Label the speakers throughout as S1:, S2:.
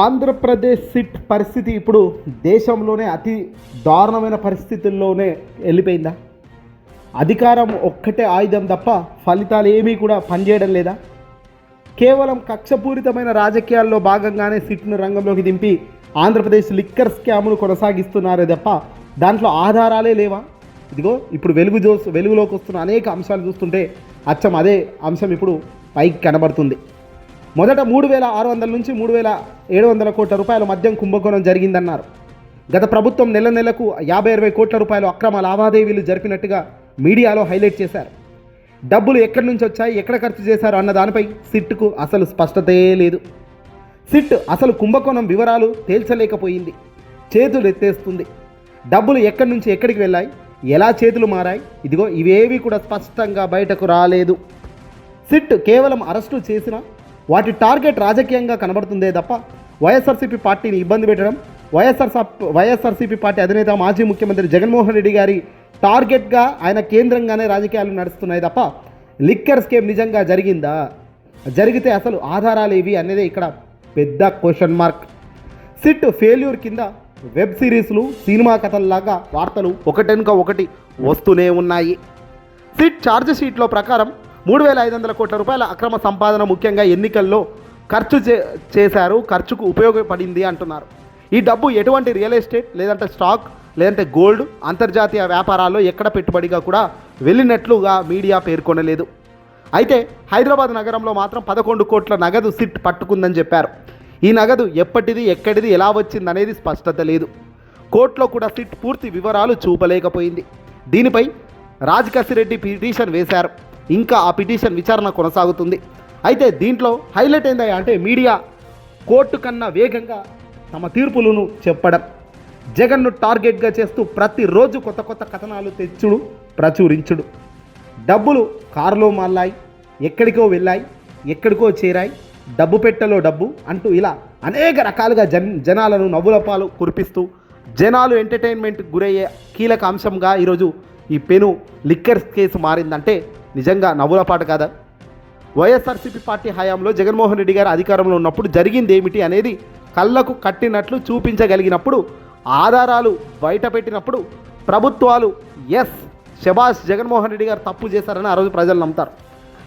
S1: Andhra Pradesh SIT పరిస్థితి ఇప్పుడు దేశంలోనే అతి దారుణమైన పరిస్థితుల్లోనే వెళ్ళిపోయిందా? అధికారం ఒక్కటే ఆయుధం తప్ప ఫలితాలు ఏమీ కూడా పనిచేయడం లేదా? కేవలం కక్షపూరితమైన రాజకీయాల్లో భాగంగానే సిట్ను రంగంలోకి దింపి ఆంధ్రప్రదేశ్ లిక్కర్ స్కామ్ను కొనసాగిస్తున్నారే తప్ప దాంట్లో ఆధారాలే లేవా? ఇదిగో ఇప్పుడు వెలుగు జో వెలుగులోకి వస్తున్న అనేక అంశాలు చూస్తుంటే అచ్చం అదే అంశం ఇప్పుడు పైకి కనబడుతుంది. మొదట మూడు వేల ఆరు వందల నుంచి మూడు వేల ఏడు వందల కోట్ల రూపాయల మద్యం కుంభకోణం జరిగిందన్నారు. గత ప్రభుత్వం నెల నెలకు యాభై అరవై కోట్ల రూపాయలు అక్రమ లావాదేవీలు జరిపినట్టుగా మీడియాలో హైలైట్ చేశారు. డబ్బులు ఎక్కడి నుంచి వచ్చాయి ఎక్కడ ఖర్చు చేశారు అన్న దానిపై సిట్కు అసలు స్పష్టతే లేదు. సిట్ అసలు కుంభకోణం వివరాలు తేల్చలేకపోయింది. చేతులు ఎత్తేస్తుంది. డబ్బులు ఎక్కడి నుంచి ఎక్కడికి వెళ్ళాయి ఎలా చేతులు మారాయి ఇదిగో ఇవేవి కూడా స్పష్టంగా బయటకు రాలేదు. సిట్ కేవలం అరెస్టు చేసిన వాటి టార్గెట్ రాజకీయంగా కనబడుతుందే తప్ప వైఎస్ఆర్సీపీ పార్టీని ఇబ్బంది పెట్టడం వైఎస్ఆర్ వైఎస్ఆర్సీపీ పార్టీ అధినేత మాజీ ముఖ్యమంత్రి జగన్మోహన్ రెడ్డి గారి టార్గెట్గా ఆయన కేంద్రంగానే రాజకీయాలు నడుస్తున్నాయి తప్ప లిక్కర్ స్కేమ్ నిజంగా జరిగిందా? జరిగితే అసలు ఆధారాలు ఏవి అనేది ఇక్కడ పెద్ద క్వశ్చన్ మార్క్. సిట్ ఫెయిల్యూర్ కింద వెబ్ సిరీస్లు సినిమా కథల్లాగా వార్తలు ఒకటెనుక ఒకటి వస్తూనే ఉన్నాయి. సిట్ ఛార్జ్ షీట్లో ప్రకారం మూడు వేల ఐదు వందల కోట్ల రూపాయల అక్రమ సంపాదన ముఖ్యంగా ఎన్నికల్లో ఖర్చు చే చేశారు. ఖర్చుకు ఉపయోగపడింది అంటున్నారు. ఈ డబ్బు ఎటువంటి రియల్ ఎస్టేట్ లేదంటే స్టాక్ లేదంటే గోల్డ్ అంతర్జాతీయ వ్యాపారాల్లో ఎక్కడ పెట్టుబడిగా కూడా వెళ్ళినట్లుగా మీడియా పేర్కొనలేదు. అయితే హైదరాబాద్ నగరంలో మాత్రం పదకొండు కోట్ల నగదు సిట్ పట్టుకుందని చెప్పారు. ఈ నగదు ఎప్పటిది ఎక్కడిది ఎలా వచ్చింది అనేది స్పష్టత లేదు. కోర్టులో కూడా సిట్ పూర్తి వివరాలు చూపలేకపోయింది. దీనిపై రాజకసిరెడ్డి పిటిషన్ వేశారు. ఇంకా ఆ పిటిషన్ విచారణ కొనసాగుతుంది. అయితే దీంట్లో హైలైట్ ఏందా అంటే మీడియా కోర్టు కన్నా వేగంగా తమ తీర్పులను చెప్పడం. జగన్ను టార్గెట్గా చేస్తూ ప్రతిరోజు కొత్త కొత్త కథనాలు తెచ్చుడు ప్రచురించుడు. డబ్బులు కారులో మళ్ళాయి ఎక్కడికో వెళ్ళాయి ఎక్కడికో చేరాయి డబ్బు పెట్టెలో డబ్బు అంటూ ఇలా అనేక రకాలుగా జన్ జనాలను నవ్వుల పాలు కురిపిస్తూ జనాలు ఎంటర్టైన్మెంట్ గురయ్యే కీలక అంశంగా ఈరోజు ఈ పెను లిక్కర్ కేసు మారిందంటే నిజంగా నవ్వులపాటు కాదా? వైఎస్ఆర్సీపీ పార్టీ హయాంలో జగన్మోహన్ రెడ్డి గారు అధికారంలో ఉన్నప్పుడు జరిగింది ఏమిటి అనేది కళ్ళకు కట్టినట్లు చూపించగలిగినప్పుడు ఆధారాలు బయటపెట్టినప్పుడు ప్రభుత్వాలు ఎస్ శబాష్ జగన్మోహన్ రెడ్డి గారు తప్పు చేశారని ఆ రోజు ప్రజలు నమ్ముతారు.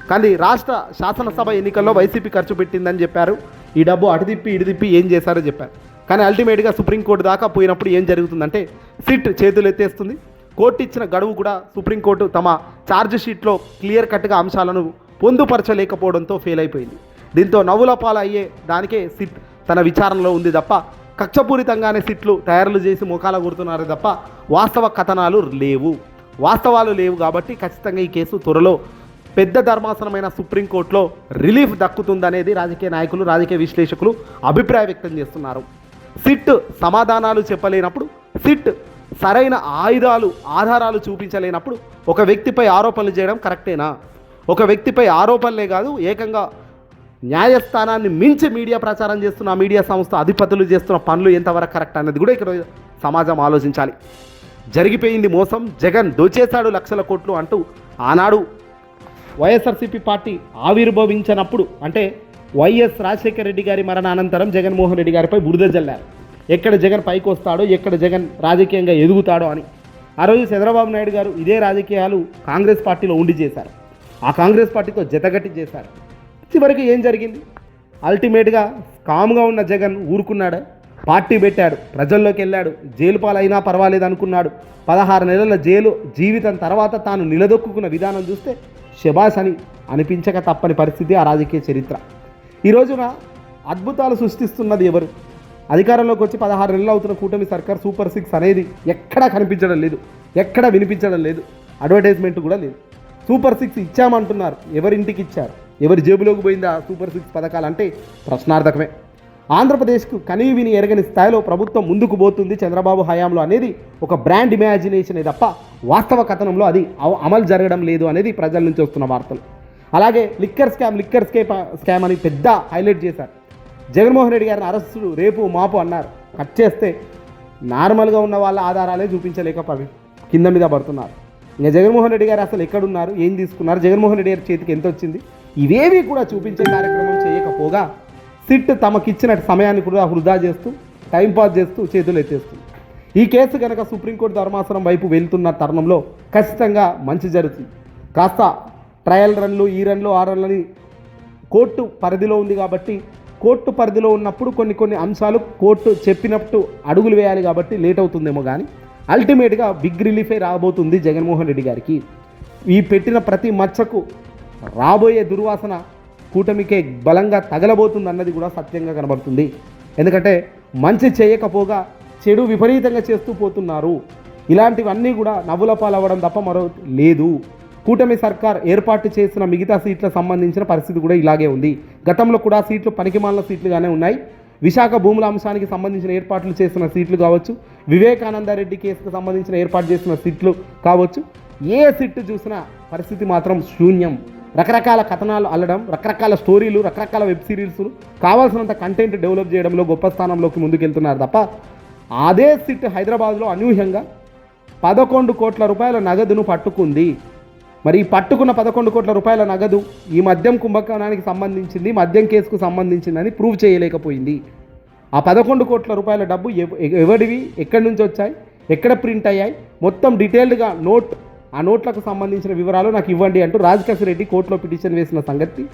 S1: కానీ రాష్ట్ర శాసనసభ ఎన్నికల్లో వైసీపీ ఖర్చు పెట్టిందని చెప్పారు. ఈ డబ్బు అటు తిప్పి ఇటు తిప్పి ఏం చేశారో చెప్పారు. కానీ అల్టిమేట్గా సుప్రీంకోర్టు దాకా పోయినప్పుడు ఏం జరుగుతుందంటే సిట్ చేతులు ఎత్తేస్తుంది కోర్టు ఇచ్చిన గడువు కూడా సుప్రీంకోర్టు తమ ఛార్జ్ షీట్లో క్లియర్ కట్గా అంశాలను పొందుపరచలేకపోవడంతో ఫెయిల్ అయిపోయింది. దీంతో నవ్వుల పాలు అయ్యే దానికే సిట్ తన విచారణలో ఉంది తప్ప కక్షపూరితంగానే సిట్లు తయారులు చేసి ముఖాల కొడుతున్నారే తప్ప వాస్తవ కథనాలు లేవు. వాస్తవాలు లేవు కాబట్టి ఖచ్చితంగా ఈ కేసు త్వరలో పెద్ద ధర్మాసనమైన సుప్రీంకోర్టులో రిలీఫ్ దక్కుతుందనేది రాజకీయ నాయకులు రాజకీయ విశ్లేషకులు అభిప్రాయం వ్యక్తం చేస్తున్నారు. సిట్ సమాధానాలు చెప్పలేనప్పుడు సిట్ సరైన ఆయుధాలు ఆధారాలు చూపించలేనప్పుడు ఒక వ్యక్తిపై ఆరోపణలు చేయడం కరెక్టేనా? ఒక వ్యక్తిపై ఆరోపణలే కాదు ఏకంగా న్యాయస్థానాన్ని మించి మీడియా ప్రచారం చేస్తున్న ఆ మీడియా సంస్థ అధిపతులు చేస్తున్న పనులు ఎంతవరకు కరెక్ట్ అనేది కూడా ఇక్కడ సమాజం ఆలోచించాలి. జరిగిపోయింది మోసం జగన్ దోచేశాడు లక్షల కోట్లు అంటూ ఆనాడు వైఎస్ఆర్సీపీ పార్టీ ఆవిర్భవించినప్పుడు అంటే వైఎస్ రాజశేఖర రెడ్డి గారి మరణానంతరం జగన్మోహన్ రెడ్డి గారిపై బురద జల్లారు. ఎక్కడ జగన్ పైకి వస్తాడో ఎక్కడ జగన్ రాజకీయంగా ఎదుగుతాడో అని. ఆ రోజు చంద్రబాబు నాయుడు గారు ఇదే రాజకీయాలు కాంగ్రెస్ పార్టీలో ఉండి చేశారు. ఆ కాంగ్రెస్ పార్టీతో జతగట్టి చేశారు. చివరికి ఏం జరిగింది? అల్టిమేట్గా కామ్గా ఉన్న జగన్ ఊరుకున్నాడు పార్టీ పెట్టాడు ప్రజల్లోకి వెళ్ళాడు జైలు పాలైనా పర్వాలేదు అనుకున్నాడు. పదహారు నెలల జైలు జీవితం తర్వాత తాను నిలదొక్కున్న విధానం చూస్తే శబాస్ అని అనిపించక తప్పని పరిస్థితి ఆ రాజకీయ చరిత్ర. ఈ రోజున అద్భుతాలు సృష్టిస్తున్నది ఎవరు? అధికారంలోకి వచ్చి పదహారు నెలలు అవుతున్న కూటమి సర్కార్ సూపర్ సిక్స్ అనేది ఎక్కడా కనిపించడం లేదు. ఎక్కడా వినిపించడం లేదు. అడ్వర్టైజ్మెంట్ కూడా లేదు. సూపర్ సిక్స్ ఇచ్చామంటున్నారు. ఎవరింటికి ఇచ్చారు? ఎవరి జేబులోకి పోయిందా సూపర్ సిక్స్ పథకాలు అంటే ప్రశ్నార్థకమే. ఆంధ్రప్రదేశ్కు కనీ విని ఎరగని స్థాయిలో ప్రభుత్వం ముందుకు పోతుంది చంద్రబాబు హయాంలో అనేది ఒక బ్రాండ్ ఇమాజినేషనే తప్ప వాస్తవ కథనంలో అది అమలు జరగడం లేదు అనేది ప్రజల నుంచి వస్తున్న వార్తలు. అలాగే liquor scam liquor scape scam అని పెద్ద హైలైట్ చేశారు. జగన్మోహన్ రెడ్డి గారిని అరెస్టు రేపు మాపు అన్నారు. కట్ చేస్తే నార్మల్గా ఉన్న వాళ్ళ ఆధారాలే చూపించలేకపోయి కింద మీద పడుతున్నారు. ఇంకా జగన్మోహన్ రెడ్డి గారు అసలు ఎక్కడున్నారు? ఏం తీసుకున్నారు? జగన్మోహన్ రెడ్డి గారి చేతికి ఎంత వచ్చింది? ఇవేవి కూడా చూపించే కార్యక్రమం చేయకపోగా సిట్ తమకిచ్చిన సమయాన్ని కూడా వృధా చేస్తూ టైంపాస్ చేస్తూ చేతులు ఎత్తేస్తుంది. ఈ కేసు కనుక సుప్రీంకోర్టు ధర్మాసనం వైపు వెళ్తున్న తరుణంలో ఖచ్చితంగా మంచి జరుగుతుంది. కాస్త ట్రయల్ రన్లు ఈ రన్లు ఆ రన్లని కోర్టు పరిధిలో ఉంది కాబట్టి కోర్టు పరిధిలో ఉన్నప్పుడు కొన్ని కొన్ని అంశాలు కోర్టు చెప్పినట్టు అడుగులు వేయాలి కాబట్టి లేట్ అవుతుందేమో కానీ అల్టిమేట్గా బిగ్ రిలీఫే రాబోతుంది జగన్మోహన్ రెడ్డి గారికి. ఈ పెట్టిన ప్రతి మచ్చకు రాబోయే దుర్వాసన కూటమికే బలంగా తగలబోతుంది అన్నది కూడా సత్యంగా కనబడుతుంది. ఎందుకంటే మంచి చేయకపోగా చెడు విపరీతంగా చేస్తూ పోతున్నారు. ఇలాంటివన్నీ కూడా నవ్వుల పాలవ్వడం తప్ప మరో లేదు. కూటమి సర్కార్ ఏర్పాటు చేసిన మిగతా సీట్ల సంబంధించిన పరిస్థితి కూడా ఇలాగే ఉంది. గతంలో కూడా సీట్లు పనికిమాలిన సీట్లుగానే ఉన్నాయి. విశాఖ భూముల అంశానికి సంబంధించిన ఏర్పాట్లు చేసిన సీట్లు కావచ్చు వివేకానంద రెడ్డి కేసుకు సంబంధించిన ఏర్పాటు చేసిన సీట్లు కావచ్చు. ఏ సీట్ చూసినా పరిస్థితి మాత్రం శూన్యం. రకరకాల కథనాలు అల్లడం రకరకాల స్టోరీలు రకరకాల వెబ్ సిరీస్లు కావాల్సినంత కంటెంట్ డెవలప్ చేయడంలో గొప్ప స్థానంలోకి ముందుకెళ్తున్నారు తప్ప అదే సిట్ హైదరాబాద్లో అనూహ్యంగా పదకొండు కోట్ల రూపాయల నగదును పట్టుకుంది. మరి ఈ పట్టుకున్న పదకొండు కోట్ల రూపాయల నగదు ఈ మద్యం కుంభకోణానికి సంబంధించింది మద్యం కేసుకు సంబంధించిందని ప్రూవ్ చేయలేకపోయింది. ఆ పదకొండు కోట్ల రూపాయల డబ్బు ఎవ- ఎవడివి? ఎక్కడి నుంచి వచ్చాయి? ఎక్కడ ప్రింట్ అయ్యాయి? మొత్తం డీటెయిల్డ్గా నోట్ ఆ నోట్లకు సంబంధించిన వివరాలు నాకు ఇవ్వండి అంటూ రాజకేశ్వర రెడ్డి కోర్టులో పిటిషన్ వేసిన సంగతి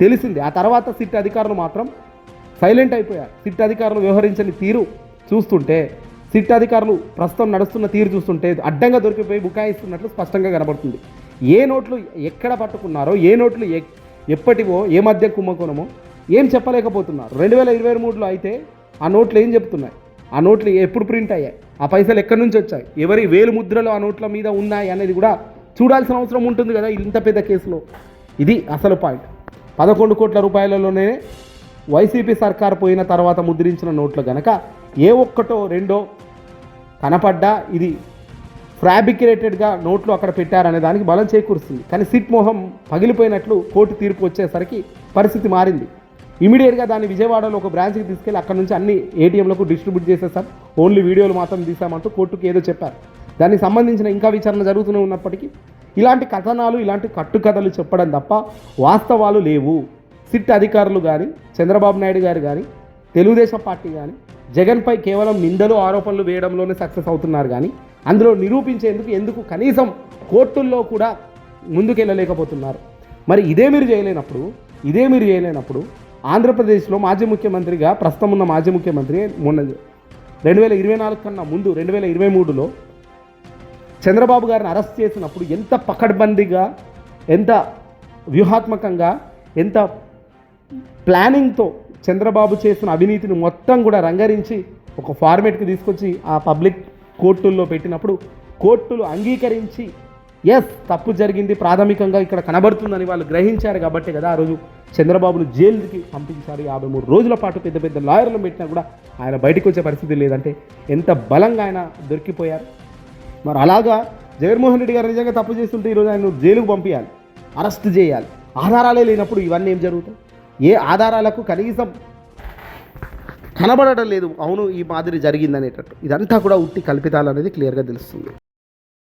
S1: తెలిసింది. ఆ తర్వాత సిట్ అధికారులు మాత్రం సైలెంట్ అయిపోయారు. సిట్ అధికారులు వ్యవహరించని తీరు చూస్తుంటే సిట్ అధికారులు ప్రస్తుతం నడుస్తున్న తీరు చూస్తుంటే అడ్డంగా దొరికిపోయి బుకాయిస్తున్నట్లు స్పష్టంగా కనబడుతుంది. ఏ నోట్లు ఎక్కడ పట్టుకున్నారో ఏ నోట్లు ఎప్పటివో ఏ మధ్య కుంభకోణమో ఏం చెప్పలేకపోతున్నారు. రెండు వేల ఇరవై మూడులో అయితే ఆ నోట్లు ఏం చెప్తున్నాయి? ఆ నోట్లు ఎప్పుడు ప్రింట్ అయ్యాయి? ఆ పైసలు ఎక్కడి నుంచి వచ్చాయి? ఎవరి వేలు ముద్రలు ఆ నోట్ల మీద ఉన్నాయి అనేది కూడా చూడాల్సిన అవసరం ఉంటుంది కదా ఇంత పెద్ద కేసులో. ఇది అసలు పాయింట్. పదకొండు కోట్ల రూపాయలలోనే వైసీపీ సర్కార్ పోయిన తర్వాత ముద్రించిన నోట్లు గనక ఏ ఒక్కటో రెండో కనపడ్డా ఇది ఫ్రాబికేటెడ్గా నోట్లు అక్కడ పెట్టారనే దానికి బలం చేకూరుస్తుంది. కానీ సిట్ మోహం పగిలిపోయినట్లు కోర్టు తీర్పు వచ్చేసరికి పరిస్థితి మారింది. ఇమీడియట్గా దాన్ని విజయవాడలో ఒక బ్రాంచ్కి తీసుకెళ్ళి అక్కడ నుంచి అన్ని ఏటీఎంలకు డిస్ట్రిబ్యూట్ చేసేసాం ఓన్లీ వీడియోలు మాత్రం తీసామంటూ కోర్టుకు ఏదో చెప్పారు. దానికి సంబంధించిన ఇంకా విచారణ జరుగుతూనే ఉన్నప్పటికీ ఇలాంటి కథనాలు ఇలాంటి కట్టుకథలు చెప్పడం తప్ప వాస్తవాలు లేవు. సిట్ అధికారులు కానీ చంద్రబాబు నాయుడు గారు కానీ తెలుగుదేశం పార్టీ కానీ జగన్పై కేవలం నిందలు ఆరోపణలు వేయడంలోనే సక్సెస్ అవుతున్నారు కానీ అందులో నిరూపించేందుకు ఎందుకు కనీసం కోర్టుల్లో కూడా ముందుకెళ్ళలేకపోతున్నారు. మరి ఇదే మీరు చేయలేనప్పుడు ఇదే మీరు చేయలేనప్పుడు ఆంధ్రప్రదేశ్లో మాజీ ముఖ్యమంత్రిగా ప్రస్తుతం ఉన్న మాజీ ముఖ్యమంత్రి మొన్న రెండు వేల ఇరవై నాలుగు కన్నా ముందు రెండు వేల ఇరవై మూడులో చంద్రబాబు గారిని అరెస్ట్ చేసినప్పుడు ఎంత పకడ్బందీగా ఎంత వ్యూహాత్మకంగా ఎంత ప్లానింగ్తో చంద్రబాబు చేసిన అవినీతిని మొత్తం కూడా రంగరించి ఒక ఫార్మేట్కి తీసుకొచ్చి ఆ పబ్లిక్ కోర్టుల్లో పెట్టినప్పుడు కోర్టులు అంగీకరించి ఎస్ తప్పు జరిగింది ప్రాథమికంగా ఇక్కడ కనబడుతుందని వాళ్ళు గ్రహించారు కాబట్టి కదా ఆ రోజు చంద్రబాబును జైలుకి పంపించారు. యాభై మూడు రోజుల పాటు పెద్ద పెద్ద లాయర్లు పెట్టినా కూడా ఆయన బయటకు వచ్చే పరిస్థితి లేదంటే ఎంత బలంగా ఆయన దొరికిపోయారు. మరి అలాగా జగన్మోహన్ రెడ్డి గారు నిజంగా తప్పు చేస్తుంటే ఈరోజు ఆయన జైలుకు పంపించాలి అరెస్ట్ చేయాలి. ఆధారాలే లేనప్పుడు ఇవన్నీ ఏం జరుగుతాయి? ఏ ఆధారాలకు కనీసం కనబడటం లేదు. అవును ఈ మాదిరి జరిగిందనేటట్టు. ఇదంతా కూడా ఉట్టి కల్పితాలు అనేది క్లియర్గా తెలుస్తుంది.